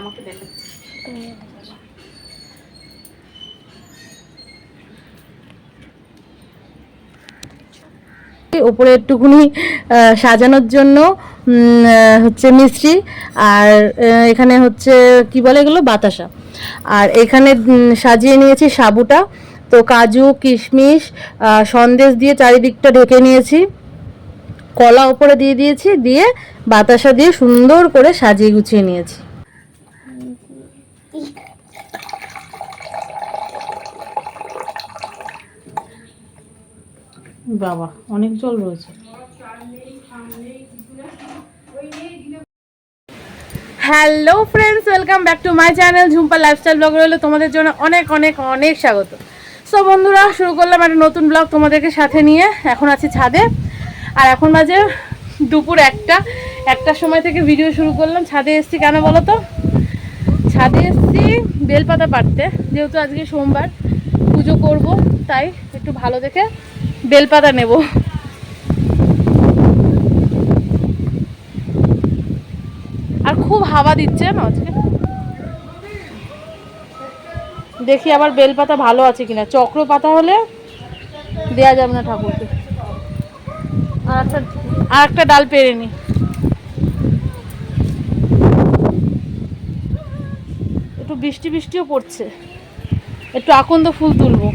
আমাকে দেখাচ্ছিস। উপরে একটুকুনি সাজানোর জন্য হচ্ছে মিষ্টি আর এখানে হচ্ছে, কি বলে এগুলো? বাতাসা। আর এখানে সাজিয়ে নিয়েছি সাবুটা। তো কাজু, কিশমিশ সন্দেশ দিয়ে চারিদিকটা ঢেকে নিয়েছি। কলা উপরে দিয়ে দিয়েছি, দিয়ে বাতাসা দিয়ে সুন্দর করে সাজিয়ে গুছিয়ে নিয়েছি। বাবা, অনেক জল রয়েছে। Hello friends welcome back to my channel Jhumpa lifestyle blog রইল তোমাদের জন্য অনেক অনেক অনেক স্বাগত। সো বন্ধুরা, শুরু করলাম একটা নতুন ব্লগ তোমাদেরকে সাথে নিয়ে। এখন আছি ছাদে। আর এখন বাজে দুপুর একটা। একটার সময় থেকে ভিডিও শুরু করলাম। ছাদে এসছি কেন বলো তো? ছাদে এসছি বেলপাতা পাড়তে। যেহেতু আজকে সোমবার, পুজো করব, তাই একটু ভালো দেখে বেলপাতা নেব। আর খুব হাওয়া দিচ্ছে না আজকে? দেখি আবার বেলপাতা ভালো আছে কিনা। চক্র পাতা হলে দেয়া যাবে না ঠাকুরকে। আর একটা আর একটা ডাল পেরে নি। একটু বৃষ্টি বৃষ্টিও পড়ছে। একটু আকন্দ ফুল তুলবো।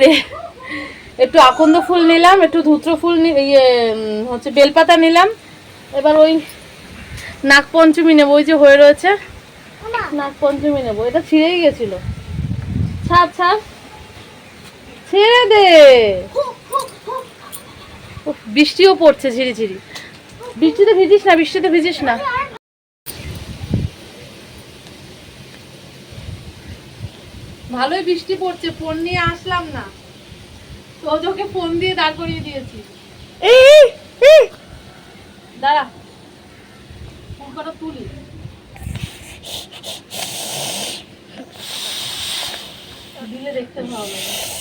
পিঁপড়ে একটু আকন্দ ফুল নিলাম, একটু ধুত্র ফুল ইয়ে হচ্ছে বেলপাতা নিলাম। এবার ওই নাগপঞ্চমী নেব, ওই যে হয়ে রয়েছে। নাগ পঞ্চমী নেব, এটা ছিঁড়েই গেছিল। ছাড় ছাড়। ছেড়ে দে। বৃষ্টিও পড়ছে ঝিরি ঝিরি। বৃষ্টিতে ভিজিস না, বৃষ্টিতে ভিজিস না। ভালোই বৃষ্টি পড়ছে, ফোন নিয়ে আসলাম না। তোজোকে ফোন দিয়ে দাঁড় করিয়ে দিয়েছি। দাঁড়া। ফোন কটা তুলি। দিলে দেখতে ভালো লাগে।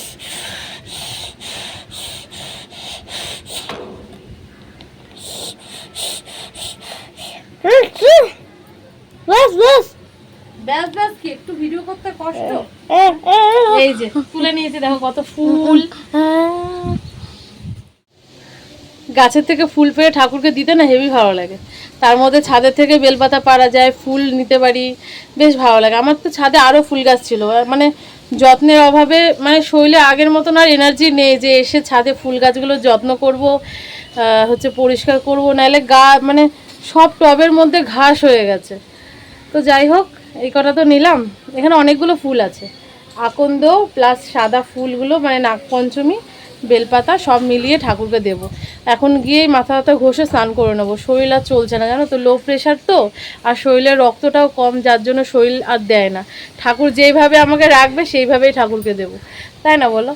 ব্যাস ব্যাস, কি একটু ভিডিও করতে কষ্ট? এই যে, তুলে দেখো কত ফুল। গাছের থেকে ফুল পেয়ে ঠাকুরকে দিতে না হেভি ভালো লাগে। তার মধ্যে ছাদের থেকে বেলপাতা পাড়া যায়, ফুল নিতে পারি, বেশ ভালো লাগে। আমার তো ছাদে আরও ফুল গাছ ছিল। মানে যত্নের অভাবে মানে শরীরে আগের মতন আর এনার্জি নেই যে এসে ছাদে ফুল গাছগুলোর যত্ন করব হচ্ছে পরিষ্কার করব, নাহলে গা মানে সব টবের মধ্যে ঘাস হয়ে গেছে। তো যাই হোক এই কটা তো নিলাম। এখানে অনেকগুলো ফুল আছে। আকন্দ প্লাস সাদা ফুলগুলো মানে নাগপঞ্চমী, বেলপাতা, সব মিলিয়ে ঠাকুরকে দেব। এখন গিয়ে মাথা ব্যথা ঘষে স্নান করে নেব। শরীর আর চলছে না, জানো তো লো প্রেশার তো, আর শরীরের রক্তটাও কম, যার জন্য শরীর আর দেয় না। ঠাকুর যেইভাবে আমাকে রাখবে, সেইভাবেই ঠাকুরকে দেব। তাই না বলো?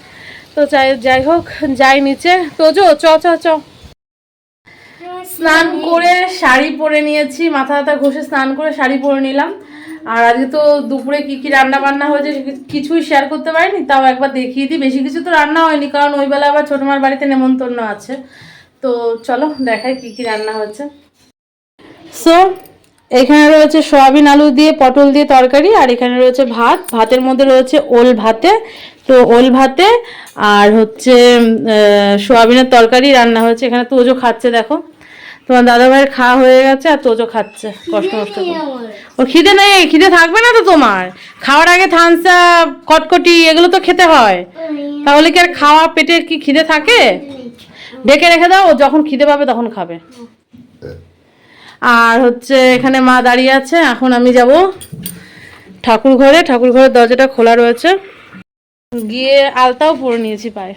তো যাই যাই হোক, যাই নিচে। তো যো, চ চ চ। স্নান করে শাড়ি পরে নিয়েছি, মাথা ব্যথা ঘষে স্নান করে শাড়ি পরে নিলাম। আর আজকে তো দুপুরে কি কি রান্না বান্না হয়েছে কিছুই শেয়ার করতে পারিনি, তাও একবার দেখিয়ে দিই। বেশি কিছু তো রান্না হয়নি, কারণ ওই বেলা আবার ছোটো মার বাড়িতে নেমন্তন্ন আছে। তো চলো, দেখাই কি কি রান্না হচ্ছে সো এখানে রয়েছে সয়াবিন আলু দিয়ে পটল দিয়ে তরকারি, আর এখানে রয়েছে ভাত। ভাতের মধ্যে রয়েছে ওল ভাতে। তো ওল ভাতে আর হচ্ছে সয়াবিনের তরকারি রান্না হয়েছে। এখানে তোজো খাচ্ছে, দেখো। তোমার দাদা ভাইয়ের খাওয়া হয়ে গেছে আর তোজো খাচ্ছে কষ্ট কষ্ট। ও খিদে নেই খিদে থাকবে না তো তোমার। খাওয়ার আগে থানসা কটকটি এগুলো তো খেতে হয়। তাহলে কি আর খাওয়া পেটে কি খিদে থাকে? ডেকে রেখে দাও ও যখন খিদে পাবে তখন খাবে। আর হচ্ছে এখানে মা দাঁড়িয়ে আছে এখন আমি যাব ঠাকুর ঘরে। ঠাকুর ঘরের দরজাটা খোলা রয়েছে। গিয়ে আলতাও পরে নিয়েছি পায়ে।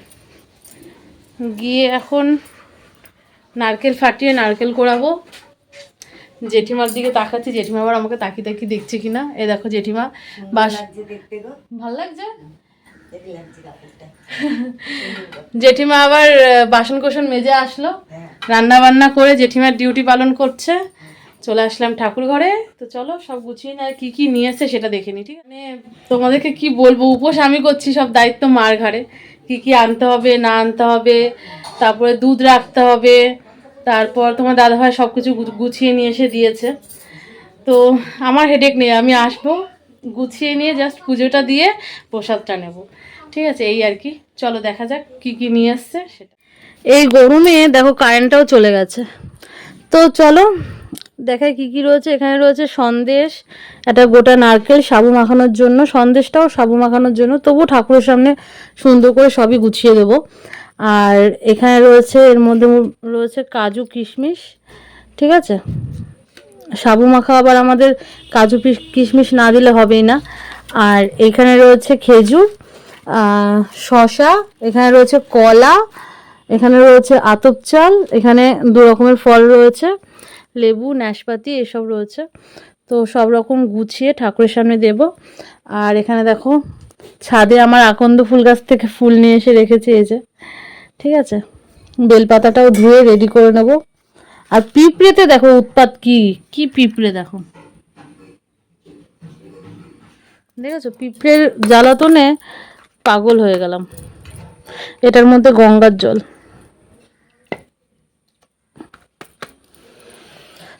গিয়ে এখন নারকেল ফাটিয়ে নারকেল কোড়াবো। জেঠিমার দিকে তাকাচ্ছি জেঠিমা আবার আমাকে তাকিয়ে তাকিয়ে দেখছে কিনা। এ দেখো জেঠিমা বাস ভালো লাগছে? জেঠিমা আবার বাসন কোসন মেজে আসলো। রান্না বান্না করে জেঠিমার ডিউটি পালন করছে। চলে আসলাম ঠাকুর ঘরে। তো চলো সব গুছিয়ে নিয়ে কি কি নিয়ে এসছে সেটা দেখে নি ঠিক মানে তোমাদেরকে কি বলব উপোস আমি করছি সব দায়িত্ব মার ঘরে কি কি আনতে হবে না আনতে হবে তারপরে দুধ রাখতে হবে। তারপর তোমার দাদাভাই সব কিছু গুছিয়ে নিয়ে এসে দিয়েছে। তো আমার হেডেক নেই, আমি আসব। গুছিয়ে নিয়ে জাস্ট পুজোটা দিয়ে প্রসাদটা নেব। ঠিক আছে, এই আর কি। চলো দেখা যাক কি কি নিয়ে আসছে সেটা। এই গরমে দেখো কারেন্টটাও চলে গেছে। তো চলো, দেখাই কি কি রয়েছে। এখানে রয়েছে সন্দেশ, একটা গোটা নারকেল, সাবু মাখানোর জন্য। সন্দেশটাও সাবু মাখানোর জন্য। তবু ঠাকুরের সামনে সুন্দর করে সবই গুছিয়ে দেবো। আর এখানে রয়েছে, এর মধ্যে রয়েছে কাজু কিশমিশ, ঠিক আছে? সাবু মাখা আবার আমাদের কাজু কিশমিশ না দিলে হবেই না। আর এখানে রয়েছে খেজুর শসা, এখানে রয়েছে কলা, এখানে রয়েছে আতপ চাল, এখানে দু রকমের ফল রয়েছে, লেবু, নাশপাতি, এসব রয়েছে। তো সব রকম গুছিয়ে ঠাকুরের সামনে দেব। আর এখানে দেখো, ছাদে আমার আকন্দ ফুল গাছ থেকে ফুল নিয়ে এসে রেখেছি, এই যে। ঠিক আছে? বেলপাতাটাও ধুয়ে রেডি করে নেব। আর পিঁপড়েতে দেখো উৎপাত কি কি পিঁপড়ে দেখো। দেখেছ? পিঁপড়ের জ্বালাতনে পাগল হয়ে গেলাম। এটার মধ্যে গঙ্গার জল।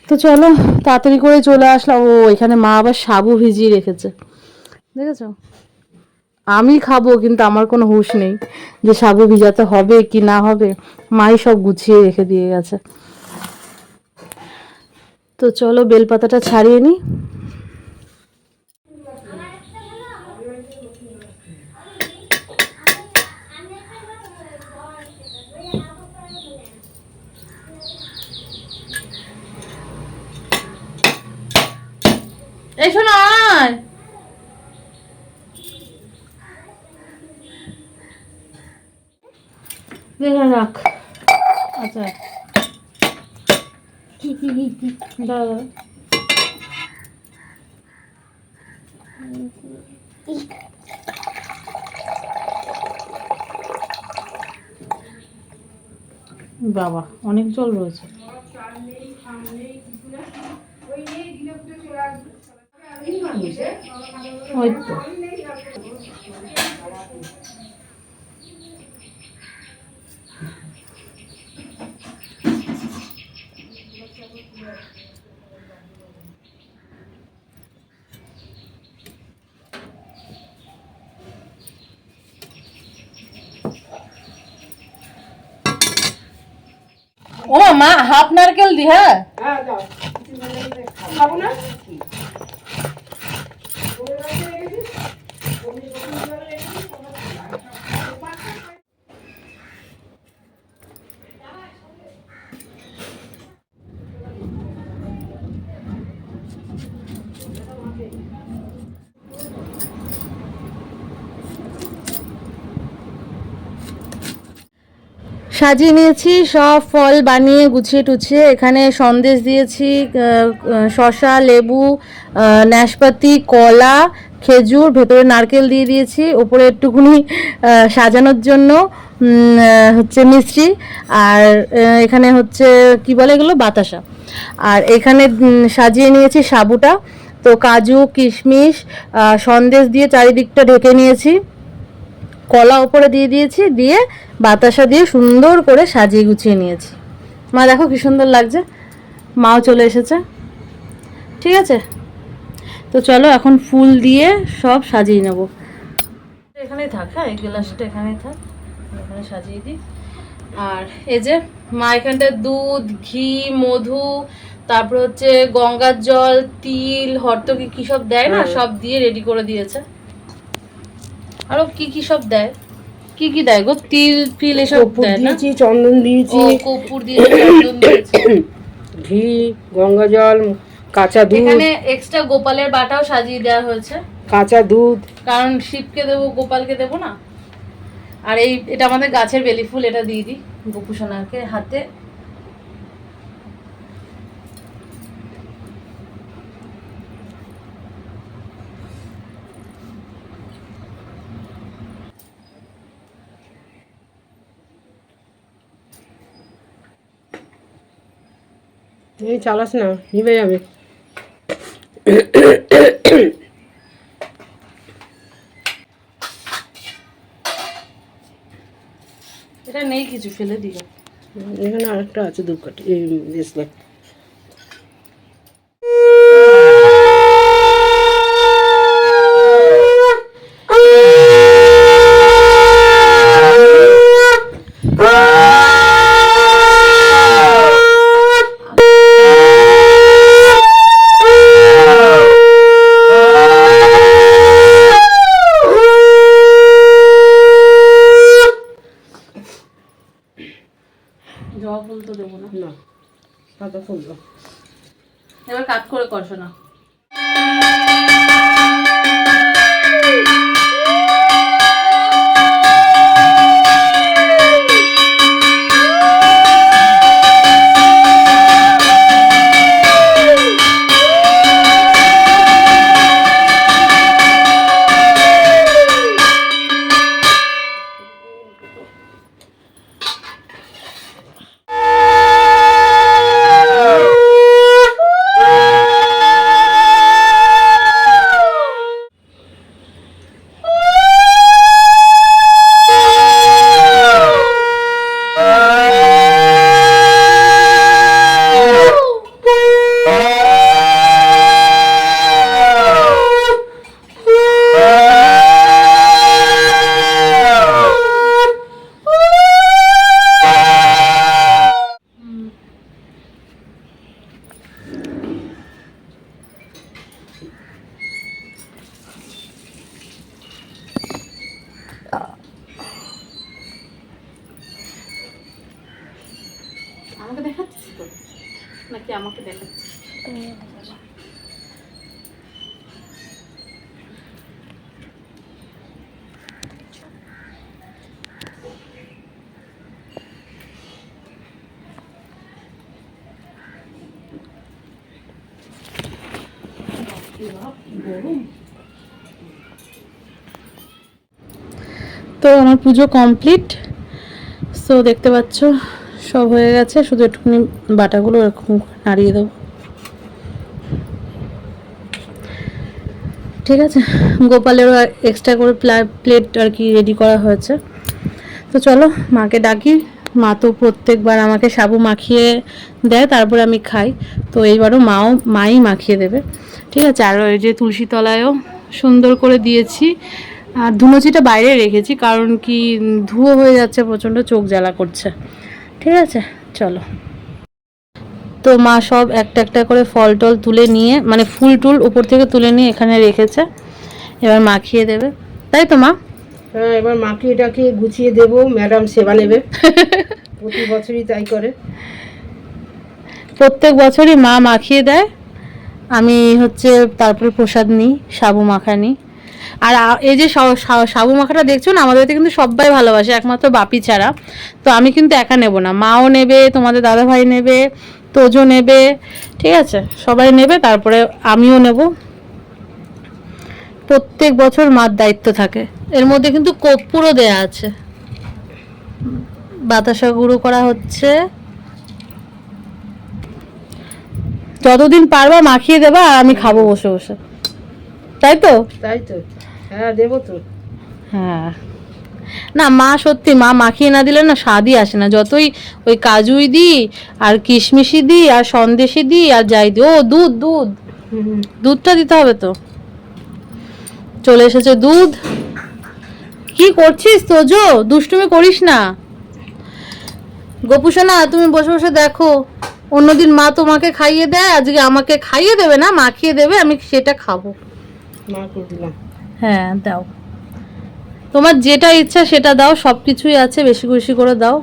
তো চলো, তাড়াতাড়ি করে চলে আসলাম। ও, এখানে মা আবার সাবু ভিজিয়ে রেখেছে। দেখেছ? আমি খাব, কিন্তু আমার কোনো হুশ নেই যে সাবু ভিজাতে হবে কি না হবে। মাই সব গুছিয়ে রেখে দিয়ে গেছে। তো চলো বেলপাতাটা ছাড়িয়ে নিই এই শোনো দেখে রাখ। আচ্ছা। দাঁড়া। বাবা অনেক জল রয়েছে। ওই তো ও মা হাফ নারকেল দি হ্যাঁ? সাজিয়ে নিয়েছি, সব ফল বানিয়ে গুছিয়ে টুছিয়ে এখানে সন্দেশ দিয়েছি শসা, লেবু নাশপাতি, কলা, খেজুর, ভেতরে নারকেল দিয়ে দিয়েছি ওপরে একটুকুনি সাজানোর জন্য হচ্ছে মিষ্টি, আর এখানে হচ্ছে, কি বলে এগুলো? বাতাসা। আর এখানে সাজিয়ে নিয়েছি সাবুটা, তো কাজু, কিশমিশ সন্দেশ দিয়ে চারিদিকটা ঢেকে নিয়েছি। কলা ওপরে দিয়ে দিয়েছি দিয়ে বাতাসা দিয়ে সুন্দর করে সাজিয়ে গুছিয়ে নিয়েছি। মা দেখো কি সুন্দর লাগছে। মাও চলে এসেছে। ঠিক আছে? তো চলো এখন ফুল দিয়ে সব সাজিয়ে নেব। এখানেই থাক হ্যাঁ এই গ্লাসটা এখানেই থাক। এখানে সাজিয়ে দিই। আর এই যে মা এখানটায় দুধ ঘি মধু তারপর হচ্ছে গঙ্গার জল তিল হরতকি কি সব দেয় না? সব দিয়ে রেডি করে দিয়েছে। আরও কি কি সব দেয়? কি কি দেয় গো? তিল ফিল এসব দেয় না? দিয়েছি চন্দন দিয়েছি। কর্পূর দিয়েছে চন্দন দিয়েছে। ঘি গঙ্গা জল কাঁচা দুধ। এখানে এক্সট্রা গোপালের বাটাও সাজিয়ে দেওয়া হয়েছে। কাঁচা দুধ। কারণ শিবকে দেবো গোপালকে দেবো না। আর এই এটা আমাদের গাছের বেলি ফুল এটা দিয়ে দিই গোপুসোনাকে হাতে। এই চালাস না নিবে যাবে। এটা নেই কিছু ফেলে দিও এখানে আরেকটা আছে ধূপকাঠি এই দেশলাই তো আমার পুজো কমপ্লিট। সো দেখতে পাচ্ছ, সব হয়ে গেছে। শুধু একটুখানি বাটাগুলো এরকম নাড়িয়ে দেবো। ঠিক আছে? গোপালেরও এক্সট্রা করে প্লেট আর কি রেডি করা হয়েছে। তো চলো, মাকে ডাকি। মা তো প্রত্যেকবার আমাকে সাবু মাখিয়ে দেয়, তারপরে আমি খাই। তো এইবারও মাও, মাই মাখিয়ে দেবে। ঠিক আছে, আর ওই যে তুলসী তলায়ও সুন্দর করে দিয়েছি। আর ধুনুচিটা বাইরে রেখেছি, কারণ কি ধুয়ো হয়ে যাচ্ছে, প্রচণ্ড চোখ জ্বালা করছে। ঠিক আছে, চলো। তো মা সব একটা একটা করে ফল টল তুলে নিয়ে মানে ফুল টুল উপর থেকে তুলে নিয়ে এখানে রেখেছে। এবার মাখিয়ে দেবে। তাই তো মা? হ্যাঁ এবার মাকে এটাকে গুছিয়ে দেব ম্যাডাম সেবা নেবে। প্রতি বছরই তাই করে। প্রত্যেক বছরই মা মাখিয়ে দেয়। আমি হচ্ছে তারপরে প্রসাদ নিই সাবু মাখা নিই। আর এই যে সাবু মাখাটা দেখছ না? আমাদের কিন্তু সবাই ভালোবাসে একমাত্র বাপি ছাড়া। তো আমি কিন্তু একা নেব না। মাও নেবে তোমাদের দাদা ভাই নেবে তোজো নেবে ঠিক আছে? সবাই নেবে তারপরে আমিও নেব। প্রত্যেক বছর মার দায়িত্ব থাকে। এর মধ্যে কিন্তু কর্পূরও দেয়া আছে। বাতাসা গুঁড়ো করা হচ্ছে। যতদিন পারবা মাখিয়ে দেবা আর আমি খাব বসে বসে। তাই তো? তাই তো। হ্যাঁ দেবো তো। হ্যাঁ। না মা সত্যি মা মাখিয়ে না দিলে না স্বাদই আসে না। যতই ওই কাজুই দিই আর কিশমিশি দিই আর সন্দেশি দিই আর যাই দিই। ও দুধ দুধ। দুধটা দিতে হবে তো? চলে এসেছে দুধ। কি করছিস তোজো? দুষ্টুমি করিস না। গোপুসোনা তুমি বসে বসে দেখো। অন্যদিন মা তোমাকে খাইয়ে দেয় আজকে আমাকে খাইয়ে দেবে না মাখিয়ে দেবে আমি সেটা খাব। হ্যাঁ দাও। তোমার যেটা ইচ্ছা সেটা দাও সব কিছুই আছে বেশি বেশি করে দাও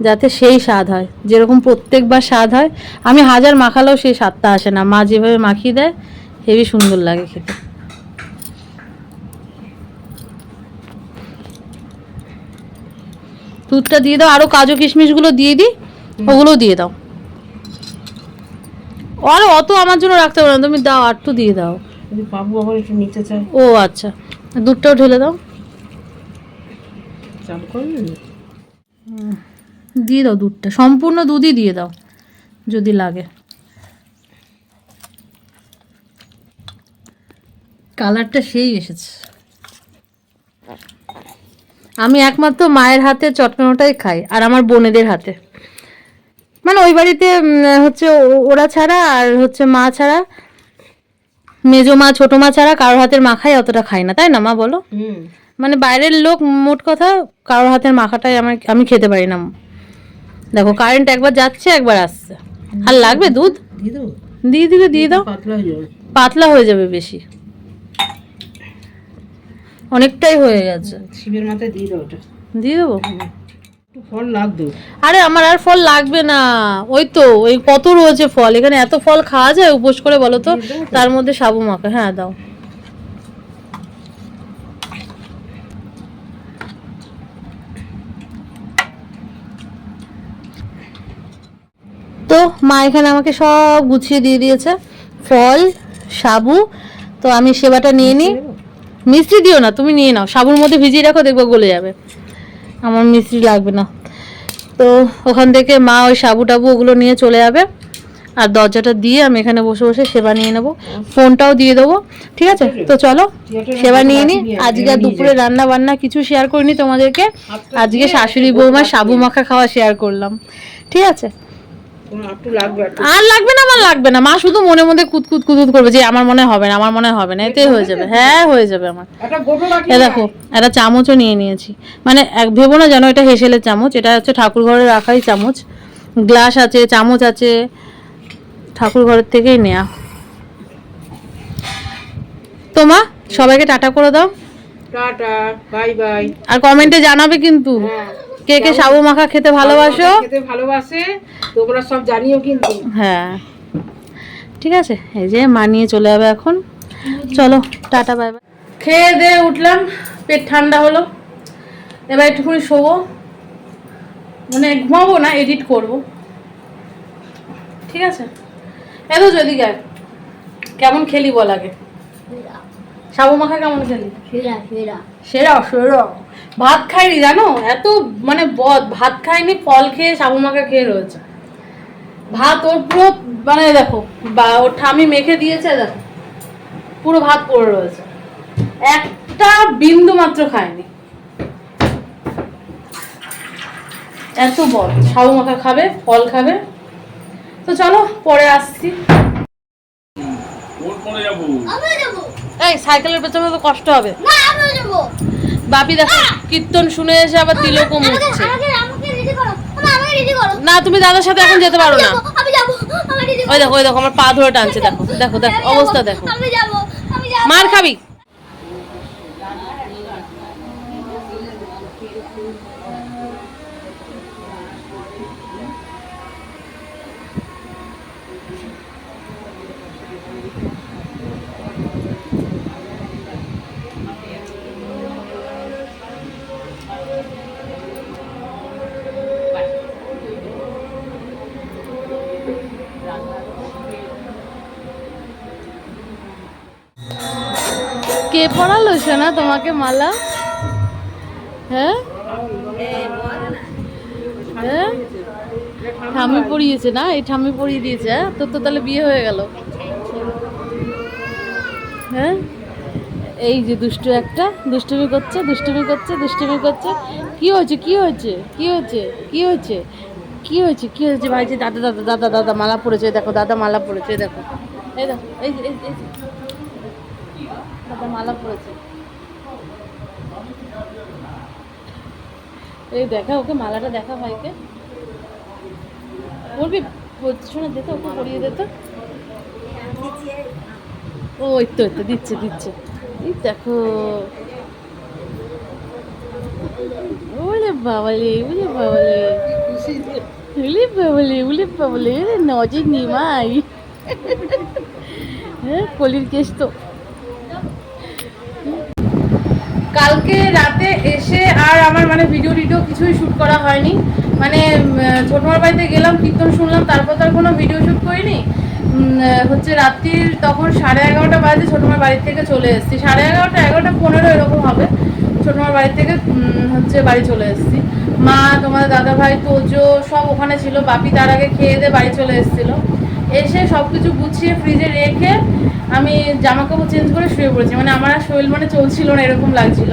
যাতে সেই স্বাদ হয়। যেরকম প্রত্যেকবার স্বাদ হয়। আমি হাজার মাখালেও সেই স্বাদটা আসে না। মা যেভাবে মাখিয়ে দেয় হেবি সুন্দর লাগে খেতে। দুধটা দিয়ে দাও আরও কাজু কিশমিশগুলো দিয়ে দিই ওগুলোও দিয়ে দাও। আর অত আমার জন্য রাখতে পারো না তুমি দাও আর তো দিয়ে দাও। বাবু আবার একটু নিতে চাই। ও আচ্ছা। দুধটাও ঢেলে দাও। দিয়ে দাও দুধটা সম্পূর্ণ দুধই দিয়ে দাও যদি লাগে। কালারটা সেই এসেছে। আমি একমাত্র মায়ের হাতে চটকানোটাই খাই আর আমার বোনেদের হাতে। মানে ওই বাড়িতে হচ্ছে ওরা ছাড়া আর হচ্ছে মা ছাড়া মেজো মা ছোট মা ছাড়া কারোর হাতের মাখাই অতটা খাই না। তাই না মা বলো? মানে বাইরের লোক মোট কথা কারোর হাতের মাখাটাই আমার আমি খেতে পারি না। দেখো কারেন্ট একবার যাচ্ছে একবার আসছে। আর লাগবে দুধ? দিয়ে দেবো? দিয়ে দাও। পাতলা হয়ে যাবে বেশি। অনেকটাই হয়ে গেছে। শিবের মাথায় দিয়ে দাও ওটা। দিয়ে দেবো? একটু ফল লাগবে। আরে আমার আর ফল লাগবে না। ওই তো ওই কত রয়েছে ফল? এখানে এত ফল খাওয়া যায় উপোস করে বলো তো? তার মধ্যে সাবু মাখা হ্যাঁ দাও। তো মা এখানে আমাকে সব গুছিয়ে দিয়ে দিয়েছে। ফল সাবু তো আমি সেবাটা নিয়ে নিই। মিষ্টি দিও না, তুমি নিয়ে নাও। সাবুর মধ্যে ভিজিয়ে রাখো, দেখব গলে যাবে। আমার মিষ্টি লাগবে না। তো ওখান থেকে মা ওই সাবু টাবু ওগুলো নিয়ে চলে যাবে। আর দরজাটা দিয়ে আমি এখানে বসে বসে সেবা নিয়ে নেব। ফোনটাও দিয়ে দেবো। ঠিক আছে? তো চলো, সেবা নিয়ে নিই আজকে দুপুরে রান্না বান্না কিছু শেয়ার করিনি তোমাদেরকে। আজকে শাশুড়ি বৌমা সাবু মাখা খাওয়া শেয়ার করলাম। ঠিক আছে তোমার একটু লাগবে একটু আর লাগবে না আমার লাগবে না। মা শুধু মনে মধ্যে কুতকুত কুতকুত করবে যে আমার মনে হবে না আমার মনে হবে না। এতেই হয়ে যাবে। হ্যাঁ হয়ে যাবে আমার। এ দেখো একটা চামচও নিয়ে নিয়েছি। মানে এক ভেবো না জানো এটা হেসেলের চামচ এটা হচ্ছে ঠাকুর ঘরে রাখাই চামচ। গ্লাস আছে চামচ আছে। ঠাকুর ঘরের থেকেই নেয়া। তোমা সবাইকে টাটা করে দাও। Tata bye bye. আর কমেন্টে জানাবে কিন্তু। হ্যাঁ। কে কে সাবু মাখা খেতে ভালোবাসো? খেতে ভালোবাসে তোমরা সব জানিও কিন্তু। হ্যাঁ। ঠিক আছে এই যে মা নিয়ে চলে যাবে এখন। চলো টাটা বাই বাই। খেয়ে দিয়ে উঠলাম পেট ঠান্ডা হলো। এবার একটুখানি শোবো। মানে ঘুমাবো না এডিট করব। ঠিক আছে? এত যদি গায় কেমন খেলি বল আগে। সাবু মাখা কেমন খেলি? সেরা সেরা। সেরা ভাত খাইনি জানো? এত মানে বদ ভাত খাইনি ফল খেয়ে সাবু মাখা খেয়ে রয়েছে। ভাত ওর পুরো মানে দেখো বা ওর ঠামি মেখে দিয়েছে দেখো। পুরো ভাত পড়ে রয়েছে। একটা বিন্দু মাত্র খায়নি এত বদ সাবু মাখা খাবে ফল খাবে। তো চলো পরে আসছি। এই সাইকেলের পেছনে তো কষ্ট হবে। বাপি দেখো কীর্তন শুনে এসে আবার তিলকও মুখছে না তুমি দাদার সাথে এখন যেতে পারো না। ওই দেখো ওই দেখো আমার পা ধরে টানছে দেখো দেখো দেখো অবস্থা দেখো। মার খাবি? কে পড়ালো সোনা? তোমাকে মালা? হ্যাঁ? হ্যাঁ? ঠামি পড়িয়েছে না? এই ঠামি পড়িয়ে দিয়েছে হ্যাঁ? তোর তো তাহলে বিয়ে হয়ে গেল। হ্যাঁ? এই যে দুষ্টু একটা, দুষ্টুমি করছে দুষ্টুমি করছে দুষ্টুমি করছে। কি হয়েছে? কি হয়েছে? কি হয়েছে? কি হয়েছে? কি হয়েছে? কি হয়েছে? ভাইজি দাদা দাদা দাদা দাদা মালা পড়েছে, দেখো, দাদা মালা পড়েছে, দেখো। এই দেখো, এই। দাদা মালা পড়েছে এই দেখা, ওকে মালাটা দেখা ভাইকে বলবি শোনা দিতে ওকে পরিয়ে দিতে ও ওই তো ওই তো, দিচ্ছে দিচ্ছে। এই দেখো। বাবালে নিমাই হ্যাঁ কলির কেস তো। কালকে রাতে এসে আর আমার মানে ভিডিও টিডিও কিছুই শ্যুট করা হয়নি। মানে ছোটমার বাড়িতে গেলাম, কীর্তন শুনলাম, তারপর তো আর কোনো ভিডিও শ্যুট করিনি। হচ্ছে রাত্রির তখন সাড়ে এগারোটা বাজে ছোটমার বাড়ি থেকে চলে এসেছি। সাড়ে এগারোটা এগারোটা পনেরো এরকম হবে। ছোটমার বাড়ি থেকে হচ্ছে বাড়ি চলে এসেছি। মা তোমাদের দাদা ভাই তোজো, সব ওখানে ছিল। বাপি তার আগে খেয়ে দিয়ে বাড়ি চলে এসেছিল। এসে সব কিছু গুছিয়ে ফ্রিজে রেখে আমি জামা কাপড় চেঞ্জ করে শুয়ে পড়েছি। মানে আমার আর শরীর মানে চলছিল না, এরকম লাগছিল।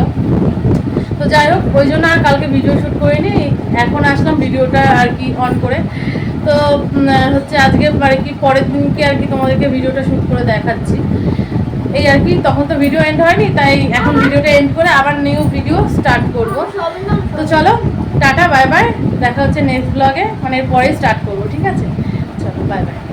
তো যাই হোক, ওই জন্য আর কালকে ভিডিও শ্যুট করিনি। এখন আসলাম ভিডিওটা আর কি অন করে। তো হচ্ছে আজকে আর কি পরের দিনকে আর কি তোমাদেরকে ভিডিওটা শ্যুট করে দেখাচ্ছি। এই আর কি, তখন তো ভিডিও এন্ড হয়নি, তাই এখন ভিডিওটা এন্ড করে আবার নিউ ভিডিও স্টার্ট করব। তো চলো, টাটা বাই বাই দেখা হচ্ছে নেক্সট ব্লগে মানে পরেই স্টার্ট করব, ঠিক আছে? চলো বাই বাই